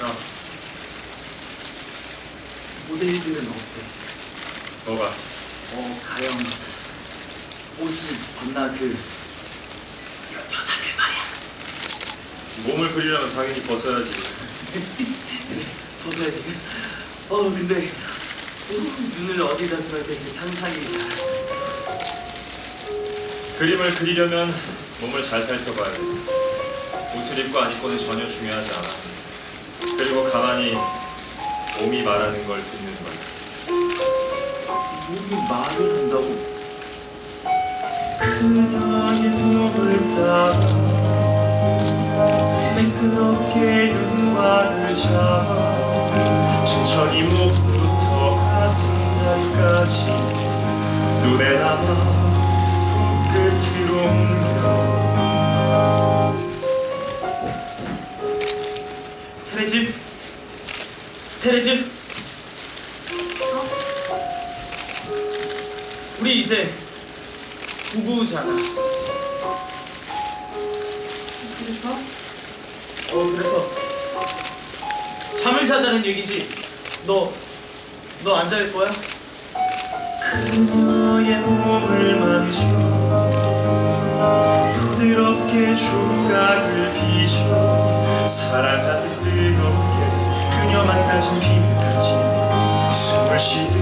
자, 모델들은 어때? 뭐가? 어 가영 옷을 벗나 그 여- 여자들 말이야 몸을 그리려면 당연히 벗어야지. 벗어야지 어 근데 어, 눈을 어디다 들어야 될지 상상이 잘 그림을 그리려면 몸을 잘 살펴봐야 돼. 옷을 입고 안 입고는 전혀 중요하지 않아. 그리고 가만히 몸이 말하는 걸 듣는 거야. 몸이 말을 한다고 그녀의 눈을 따라 매끄럽게 윤곽을 잡아 천천히 목부터 가슴다리까지 눈에 담아 끝으로 우리 이제 부부잖아 그래서 어 그래서 잠을 자자는 얘기지. 너 너 안 잘 거야? 그녀의 몸을 만져 부드럽게 조각을 비춰 사랑하듯 뜨겁게 그녀만 가진 비밀까지 숨을 쉬듯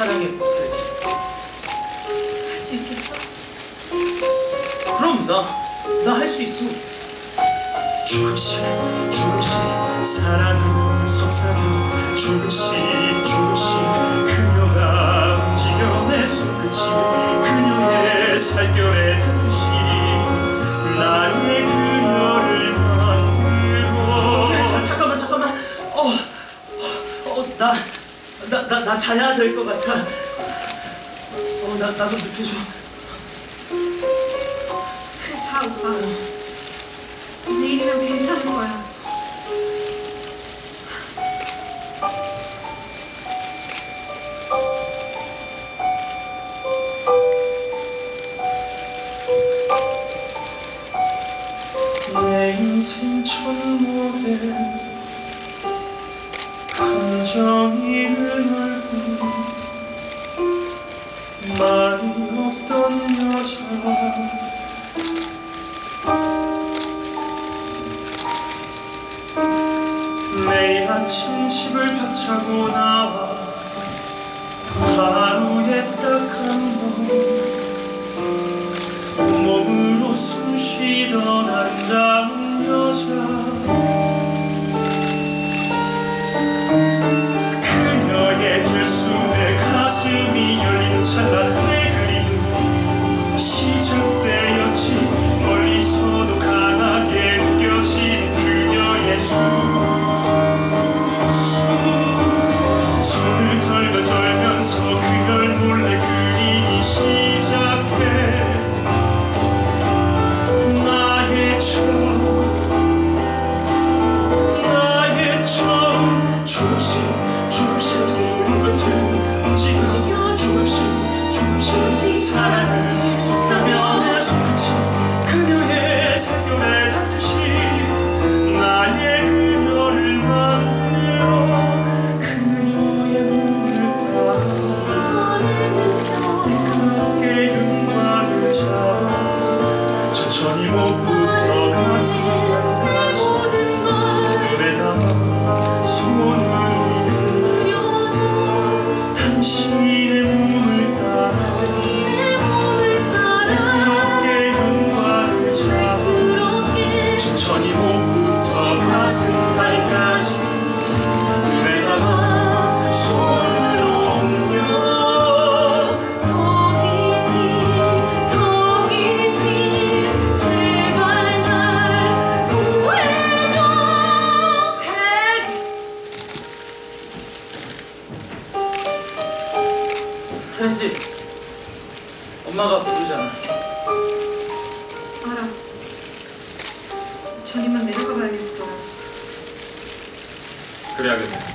사랑해 테레지. 할수 있겠어? 그럼 나 나 할 수 있어. 조금씩 조금씩 사랑으로 속삭여 조금씩 조금씩 그녀가 움직여 내 치며 그녀의 살결에 닿듯이 나의 나 나 나 자야 될 것 같아. 어 나 나좀 눕혀줘 그래 자 오빠. 내일이면 괜찮은 거야. 내 인생 첫 정이 흐르고 말이 없던 여자. 매일 아침 집을 박차고 나와 하루에 딱 한 번 엄마가 부르잖아 전 이만 내려가 봐야겠어 그래야겠네.